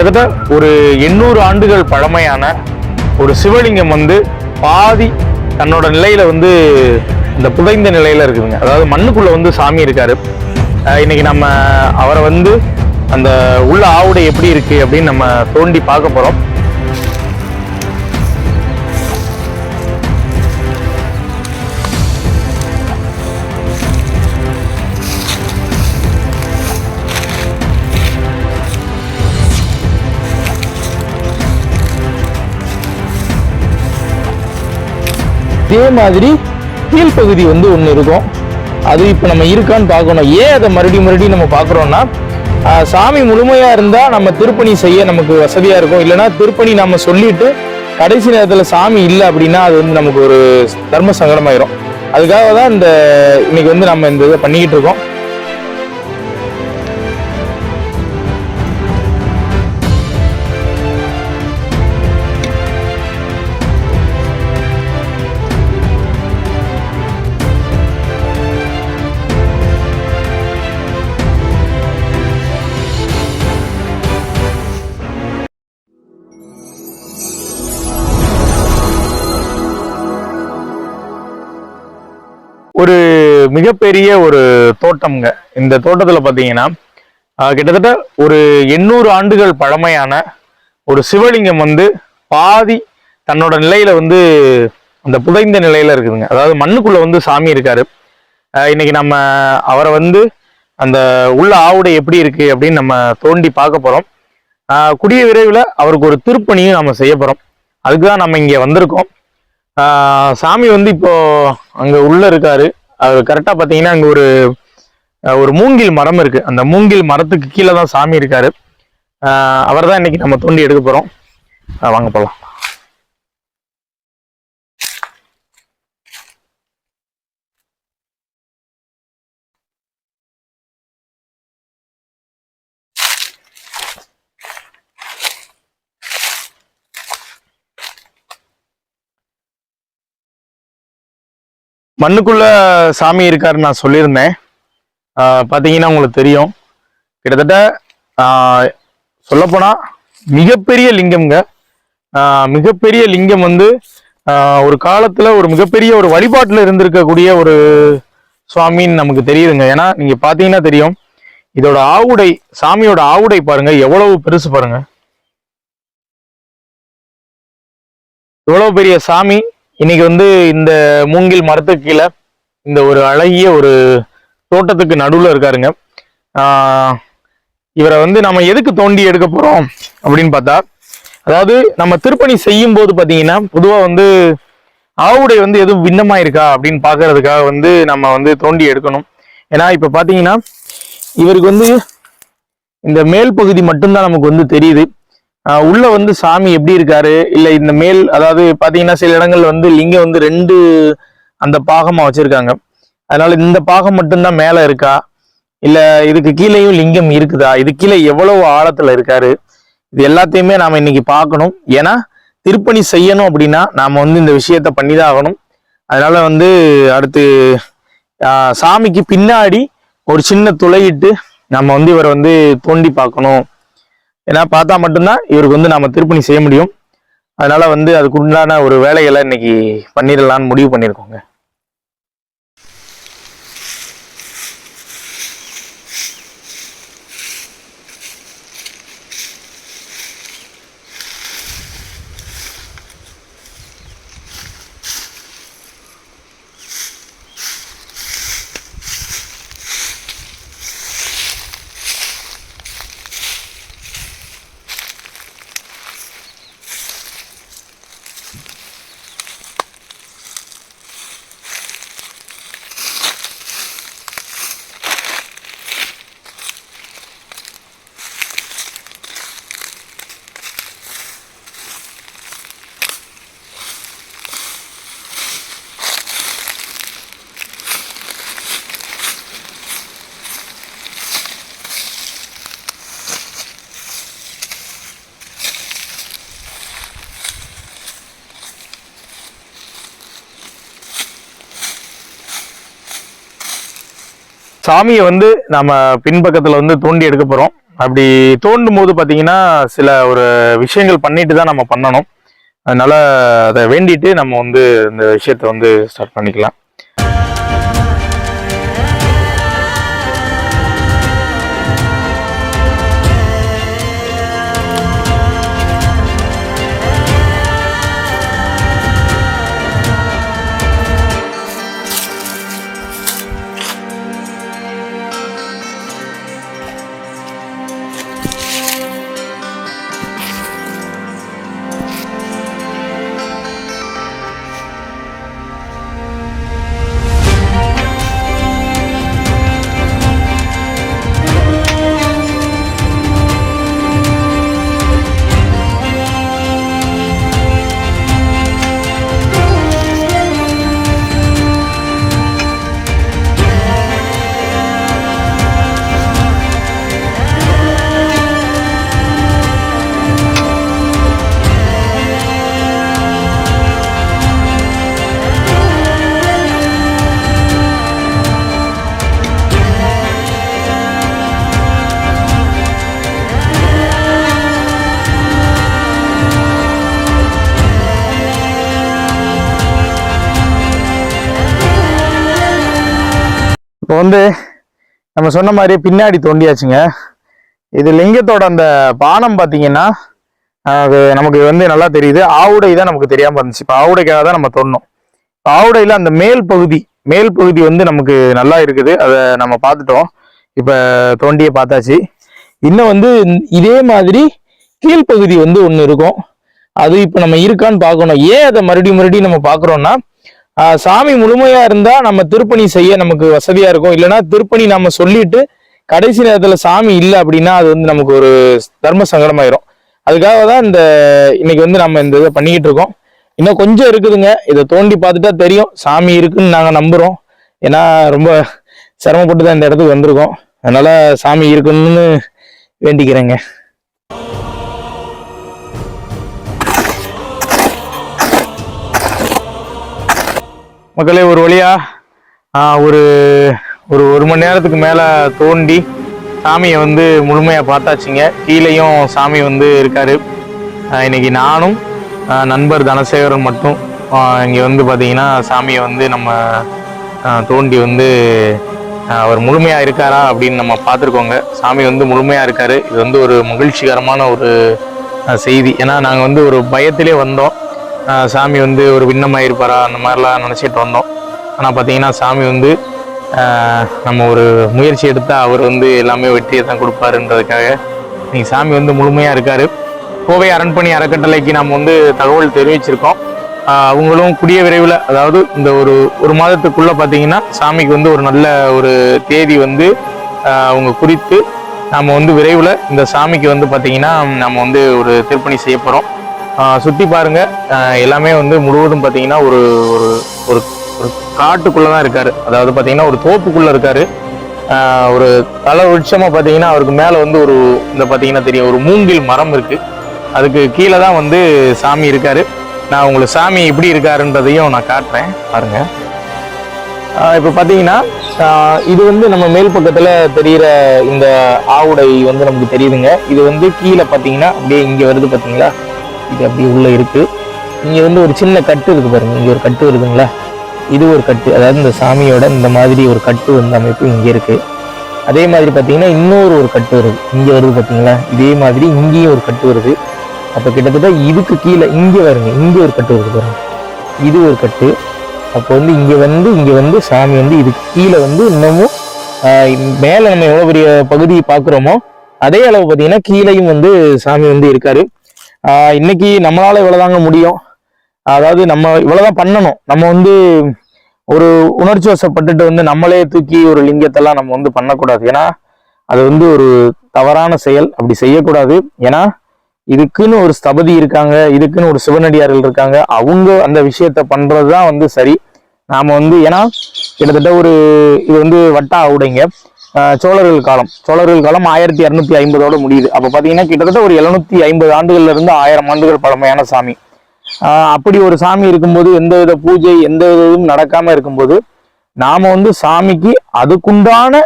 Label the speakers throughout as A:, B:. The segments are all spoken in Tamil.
A: கிட்டத்தட்ட ஒரு எண்ணூறு ஆண்டுகள் பழமையான ஒரு சிவலிங்கம் வந்து பாதி தன்னோட நிலையில வந்து இந்த புதைந்த நிலையில இருக்குதுங்க. அதாவது மண்ணுக்குள்ள வந்து சாமி இருக்காரு. இன்னைக்கு நம்ம அவரை வந்து அந்த உள்ள ஆவுடை எப்படி இருக்கு அப்படின்னு நம்ம தோண்டி பார்க்க போறோம். இதே மாதிரி கீழ்ப்பகுதி வந்து ஒன்று இருக்கும். அது இப்போ நம்ம இருக்கான்னு பார்க்கணும். ஏன் அதை மறுபடியும் மறுபடியும் நம்ம பார்க்குறோன்னா சாமி முழுமையாக இருந்தால் நம்ம திருப்பணி செய்ய நமக்கு வசதியாக இருக்கும். இல்லைன்னா திருப்பணி நம்ம சொல்லிட்டு கடைசி நேரத்தில் சாமி இல்லை அப்படின்னா அது வந்து நமக்கு ஒரு தர்ம சங்கடமாயிரும். அதுக்காக தான் இந்த இன்னைக்கு வந்து நம்ம இந்த இதை பண்ணிக்கிட்டு இருக்கோம். ஒரு மிகப்பெரிய ஒரு தோட்டம்ங்க. இந்த தோட்டத்தில் பார்த்தீங்கன்னா கிட்டத்தட்ட ஒரு எண்ணூறு ஆண்டுகள் பழமையான ஒரு சிவலிங்கம் வந்து பாதி தன்னோட நிலையில வந்து அந்த புதைந்த நிலையில இருக்குதுங்க. அதாவது மண்ணுக்குள்ள வந்து சாமி இருக்காரு. இன்னைக்கு நம்ம அவரை வந்து அந்த உள்ள ஆவுடை எப்படி இருக்கு அப்படின்னு நம்ம தோண்டி பார்க்க போறோம். கூடிய விரைவில் அவருக்கு ஒரு திருப்பணியும் நம்ம செய்ய போறோம். அதுக்கு தான் நம்ம இங்கே வந்திருக்கோம். சாமி வந்து இப்போ அங்க உள்ள இருக்காரு. அவர் கரெக்டா பாத்தீங்கன்னா அங்க ஒரு ஒரு மூங்கில் மரம் இருக்கு. அந்த மூங்கில் மரத்துக்கு கீழே தான் சாமி இருக்காரு. அவர் தான் இன்னைக்கு நம்ம தோண்டி எடுக்க போறோம். வாங்க போகலாம் மண்ணுக்குள்ள சாமி இருக்காருன்னு நான் சொல்லியிருந்தேன். பார்த்தீங்கன்னா உங்களுக்கு தெரியும். கிட்டத்தட்ட சொல்லப்போனால் மிகப்பெரிய லிங்கம்ங்க. மிகப்பெரிய லிங்கம் வந்து ஒரு காலத்தில் ஒரு மிகப்பெரிய ஒரு வழிபாட்டில் இருந்திருக்கக்கூடிய ஒரு சுவாமின்னு நமக்கு தெரியுதுங்க. ஏன்னா நீங்கள் பார்த்தீங்கன்னா தெரியும் இதோட ஆவுடை சாமியோட ஆவுடை பாருங்க எவ்வளவு பெருசு பாருங்க. இவ்வளவு பெரிய சாமி இன்னைக்கு வந்து இந்த மூங்கில் மரத்துக்கு கீழே இந்த ஒரு அழகிய ஒரு தோட்டத்துக்கு நடுவில் இருக்காருங்க. இவரை வந்து நம்ம எதுக்கு தோண்டி எடுக்க போகிறோம் அப்படின்னு பார்த்தா அதாவது நம்ம திருப்பணி செய்யும் போது பார்த்தீங்கன்னா பொதுவாக வந்து ஆவுடை வந்து எதுவும் பின்னமா இருக்கா அப்படின்னு பார்க்கறதுக்காக வந்து நம்ம வந்து தோண்டி எடுக்கணும். ஏன்னா இப்போ பார்த்தீங்கன்னா இவருக்கு வந்து இந்த மேல் பகுதி மட்டும்தான் நமக்கு வந்து தெரியுது. உள்ள வந்து சாமி எப்படி இருக்காரு? இல்ல இந்த மேல் அதாவது பாத்தீங்கன்னா சில இடங்கள்ல வந்து லிங்கம் வந்து ரெண்டு அந்த பாகமா வச்சிருக்காங்க. அதனால இந்த பாகம் மட்டும்தான் மேல இருக்கா? இல்ல இதுக்கு கீழேயும் லிங்கம் இருக்குதா? இது கீழே எவ்வளவு ஆழத்துல இருக்காரு? இது எல்லாத்தையுமே நாம இன்னைக்கு பார்க்கணும். ஏன்னா திருப்பணி செய்யணும் அப்படின்னா நாம வந்து இந்த விஷயத்த பண்ணிதான் ஆகணும். அதனால வந்து அடுத்து சாமிக்கு பின்னாடி ஒரு சின்ன துளையிட்டு நம்ம வந்து இவரை வந்து தோண்டி பார்க்கணும். ஏன்னா பார்த்தா மட்டும்தான் இவருக்கு வந்து நாம திருப்பணி செய்ய முடியும். அதனால வந்து அதுக்குண்டான ஒரு வேலைகளை இன்னைக்கு பண்ணிடலான்னு முடிவு பண்ணியிருக்கோங்க. சாமியை வந்து நம்ம பின்பக்கத்தில் வந்து தோண்டி எடுக்க போகிறோம் அப்படி தோண்டும் போது பார்த்தீங்கன்னா சில ஒரு விஷயங்கள் பண்ணிட்டு தான் நம்ம பண்ணணும். அதனால் அதை வேண்டிட்டு நம்ம வந்து இந்த விஷயத்த வந்து ஸ்டார்ட் பண்ணிக்கலாம். இப்போ வந்து நம்ம சொன்ன மாதிரி பின்னாடி தோண்டியாச்சுங்க. இது லிங்கத்தோட அந்த பானம் பார்த்தீங்கன்னா அது நமக்கு வந்து நல்லா தெரியுது. ஆவுடை தான் நமக்கு தெரியாமல் இருந்துச்சு. இப்போ ஆவுடைக்காக தான் நம்ம தோண்டணும். ஆவுடையில் அந்த மேல் பகுதி மேல் பகுதி வந்து நமக்கு நல்லா இருக்குது. அதை நம்ம பார்த்துட்டோம். இப்போ தோண்டியை பார்த்தாச்சு. இன்னும் வந்து இதே மாதிரி கீழ்ப்பகுதி வந்து ஒன்று இருக்கும். அது இப்போ நம்ம இருக்கான்னு பார்க்கணும். ஏன் அதை மறுபடியும் மறுபடியும் நம்ம பார்க்குறோம்னா சாமி முழுமையா இருந்தா நம்ம திருப்பணி செய்ய நமக்கு வசதியா இருக்கும். இல்லைன்னா திருப்பணி நம்ம சொல்லிட்டு கடைசி நேரத்துல சாமி இல்லை அப்படின்னா அது வந்து நமக்கு ஒரு தர்ம சங்கடமாயிரும். அதுக்காக தான் இந்த இன்னைக்கு வந்து நம்ம இந்த இதை பண்ணிக்கிட்டு இருக்கோம். இன்னும் கொஞ்சம் இருக்குதுங்க. இதை தோண்டி பார்த்துட்டா தெரியும். சாமி இருக்குன்னு நாங்க நம்புறோம். ஏன்னா ரொம்ப சிரமப்பட்டு தான் இந்த இடத்துக்கு வந்திருக்கோம். அதனால சாமி இருக்குன்னு வேண்டிக்கிறேங்க. மக்களே ஒரு வழியா ஒரு ஒரு ஒரு மணி நேரத்துக்கு மேலே தோண்டி சாமியை வந்து முழுமையாக பார்த்தாச்சுங்க. கீழேயும் சாமி வந்து இருக்காரு. இன்னைக்கு நானும் நண்பர் தனசேகரன் மட்டும் இங்கே வந்து பார்த்தீங்கன்னா சாமியை வந்து நம்ம தோண்டி வந்து அவர் முழுமையாக இருக்காரா அப்படின்னு நம்ம பார்த்துருக்கோங்க. சாமி வந்து முழுமையாக இருக்காரு. இது வந்து ஒரு மகிழ்ச்சிகரமான ஒரு செய்தி. ஏன்னா நாங்கள் வந்து ஒரு பயத்திலே வந்தோம். சாமி வந்து ஒரு விண்ணமாக இருப்பாரா அந்த மாதிரிலாம் நினச்சிட்டு வந்தோம் ஆனால் பார்த்தீங்கன்னா சாமி வந்து நம்ம ஒரு முயற்சி எடுத்தால் அவர் வந்து எல்லாமே வெற்றியை தான் கொடுப்பாருன்றதுக்காக நீங்கள் சாமி வந்து முழுமையாக இருக்கார். கோவை அரண்பணி அறக்கட்டளைக்கு நம்ம வந்து தகவல் தெரிவிச்சிருக்கோம். அவங்களும் கூடிய விரைவில் அதாவது இந்த ஒரு ஒரு மாதத்துக்குள்ளே பார்த்தீங்கன்னா சாமிக்கு வந்து ஒரு நல்ல ஒரு தேதி வந்து அவங்க குறித்து நம்ம வந்து விரைவில் இந்த சாமிக்கு வந்து பார்த்தீங்கன்னா நம்ம வந்து ஒரு திருப்பணி செய்ய போகிறோம் சுற்றி பாருங்க. எல்லாமே வந்து முழுவதும் பார்த்தீங்கன்னா ஒரு ஒரு ஒரு ஒரு காட்டுக்குள்ளே தான் இருக்கார். அதாவது பார்த்தீங்கன்னா ஒரு தோப்புக்குள்ளே இருக்கார். ஒரு தலை உச்சமாக பார்த்தீங்கன்னா அவருக்கு மேலே வந்து ஒரு இந்த பார்த்தீங்கன்னா தெரியும் ஒரு மூங்கில் மரம் இருக்கு. அதுக்கு கீழே தான் வந்து சாமி இருக்கார். நான் உங்களுக்கு சாமி எப்படி இருக்காருன்றதையும் நான் காட்டுறேன். பாருங்க. இப்போ பார்த்தீங்கன்னா இது வந்து நம்ம மேல் பக்கத்தில் தெரிகிற இந்த ஆவுடை வந்து நமக்கு தெரியுதுங்க. இது வந்து கீழே பார்த்தீங்கன்னா அப்படியே இங்கே வருது பார்த்தீங்களா இது அப்படி உள்ள இருக்கு. இங்க வந்து ஒரு சின்ன கட்டு இருக்கு பாருங்க. இங்க ஒரு கட்டு வருதுங்களா இது ஒரு கட்டு. அதாவது இந்த சாமியோட இந்த மாதிரி ஒரு கட்டு வந்து அமைப்பு இங்க இருக்கு. அதே மாதிரி பாத்தீங்கன்னா இன்னொரு ஒரு கட்டு வருது. இங்க வருது பாத்தீங்களா இதே மாதிரி இங்கேயும் ஒரு கட்டு வருது. அப்ப கிட்டத்தட்ட இதுக்கு கீழே இங்க வருங்க. இங்க ஒரு கட்டு வருது பாருங்க. இது ஒரு கட்டு. அப்போ வந்து இங்க வந்து இங்க வந்து சாமி வந்து இதுக்கு கீழே வந்து இன்னமும் ஆஹ் மேல நம்ம எவ்வளோ பெரிய பகுதியை பார்க்குறோமோ அதே அளவு பார்த்தீங்கன்னா கீழேயும் வந்து சாமி வந்து இருக்காரு. இன்னைக்கு நம்மளால இவ்வளவுதாங்க முடியும். அதாவது நம்ம இவ்வளவுதான் பண்ணணும். நம்ம வந்து ஒரு உணர்ச்சி வசப்பட்டுட்டு வந்து நம்மளே தூக்கி ஒரு லிங்கத்தெல்லாம் நம்ம வந்து பண்ணக்கூடாது. ஏன்னா அது வந்து ஒரு தவறான செயல். அப்படி செய்யக்கூடாது. ஏன்னா இதுக்குன்னு ஒரு ஸ்தபதி இருக்காங்க. இதுக்குன்னு ஒரு சிவனடியார்கள் இருக்காங்க. அவங்க அந்த விஷயத்த பண்றதுதான் வந்து சரி. நாம வந்து ஏன்னா கிட்டத்தட்ட ஒரு இது வந்து வட்டா ஆவுடைங்க. சோழர்கள் காலம். சோழர்கள் காலம் ஆயிரத்தி இரநூத்தி ஐம்பதோட முடியுது. அப்ப பாத்தீங்கன்னா கிட்டத்தட்ட ஒரு எழுநூத்தி ஐம்பது ஆண்டுகள்ல இருந்து ஆயிரம் ஆண்டுகள் பழமையான சாமி. அப்படி ஒரு சாமி இருக்கும்போது எந்த வித பூஜை எந்த வித இதுவும் நடக்காம இருக்கும்போது நாம வந்து சாமிக்கு அதுக்குண்டான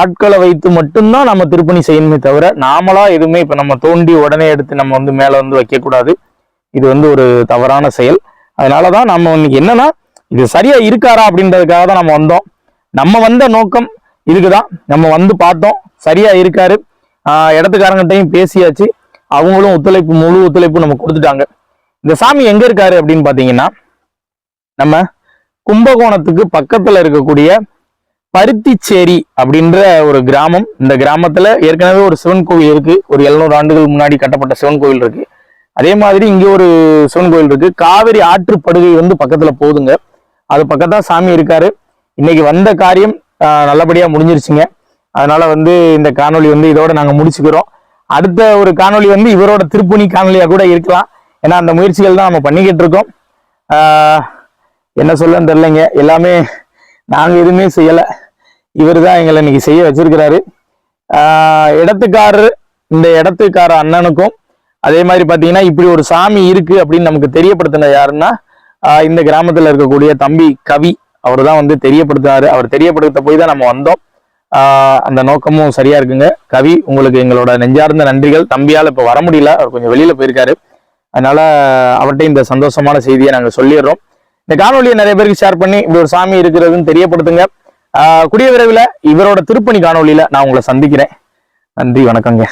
A: ஆட்களை வைத்து மட்டும்தான் நம்ம திருப்பணி செய்யணுமே தவிர நாமளா எதுவுமே இப்ப நம்ம தோண்டி உடனே எடுத்து நம்ம வந்து மேல வந்து வைக்கக்கூடாது. இது வந்து ஒரு தவறான செயல். அதனாலதான் நம்ம இன்னைக்கு என்னன்னா இது சரியா இருக்காரா அப்படின்றதுக்காக தான் நம்ம வந்தோம். நம்ம வந்த நோக்கம் இதுக்குதான் நம்ம வந்து பார்த்தோம். சரியா இருக்காரு. இடத்துக்காரங்கிட்டையும் பேசியாச்சு. அவங்களும் ஒத்துழைப்பு முழு ஒத்துழைப்பு நம்ம கொடுத்துட்டாங்க. இந்த சாமி எங்க இருக்காரு அப்படின்னு பாத்தீங்கன்னா நம்ம கும்பகோணத்துக்கு பக்கத்துல இருக்கக்கூடிய பருத்திச்சேரி அப்படின்ற ஒரு கிராமம். இந்த கிராமத்துல ஏற்கனவே ஒரு சிவன் கோவில் இருக்கு. ஒரு எழுநூறு ஆண்டுகள் முன்னாடி கட்டப்பட்ட சிவன் கோவில் இருக்கு. அதே மாதிரி இங்க ஒரு சிவன் கோவில் இருக்கு. காவிரி ஆற்றுப்படுகை வந்து பக்கத்துல போகுதுங்க. அது பக்கத்தான் சாமி இருக்காரு. இன்னைக்கு வந்த காரியம் நல்லபடியாக முடிஞ்சிருச்சுங்க. அதனால வந்து இந்த காணொளி வந்து இதோட நாங்கள் முடிச்சுக்கிறோம். அடுத்த ஒரு காணொளி வந்து இவரோட திருப்பணி காணொலியாக கூட இருக்கலாம். ஏன்னா அந்த முயற்சிகள் தான் நம்ம பண்ணிக்கிட்டு இருக்கோம். என்ன சொல்லன்னு தெரிலங்க எல்லாமே நாங்கள் எதுவுமே செய்யலை. இவர் தான் எங்களை இன்னைக்கு செய்ய வச்சிருக்கிறாரு. இடத்துக்காரர் இந்த இடத்துக்கார அண்ணனுக்கும் அதே மாதிரி பார்த்தீங்கன்னா இப்படி ஒரு சாமி இருக்கு அப்படின்னு நமக்கு தெரியப்படுத்தின யாருன்னா இந்த கிராமத்தில் இருக்கக்கூடிய தம்பி கவி. அவர் தான் வந்து தெரியப்படுத்தினாரு. அவர் தெரியப்படுத்த போய் தான் நம்ம வந்தோம். அந்த நோக்கமும் சரியா இருக்குங்க. கவி உங்களுக்கு எங்களோட நெஞ்சார்ந்த நன்றிகள். தம்பியால் இப்போ வர முடியல. அவர் கொஞ்சம் வெளியில போயிருக்காரு. அதனால அவர்கிட்ட இந்த சந்தோஷமான செய்தியை நாங்கள் சொல்லிடுறோம். இந்த காணொலியை நிறைய பேருக்கு ஷேர் பண்ணி இப்படி ஒரு சாமி இருக்கிறதுன்னு தெரியப்படுத்துங்க. குடிய கூடிய விரைவில் இவரோட திருப்பணி காணொலியில நான் உங்களை சந்திக்கிறேன். நன்றி வணக்கங்க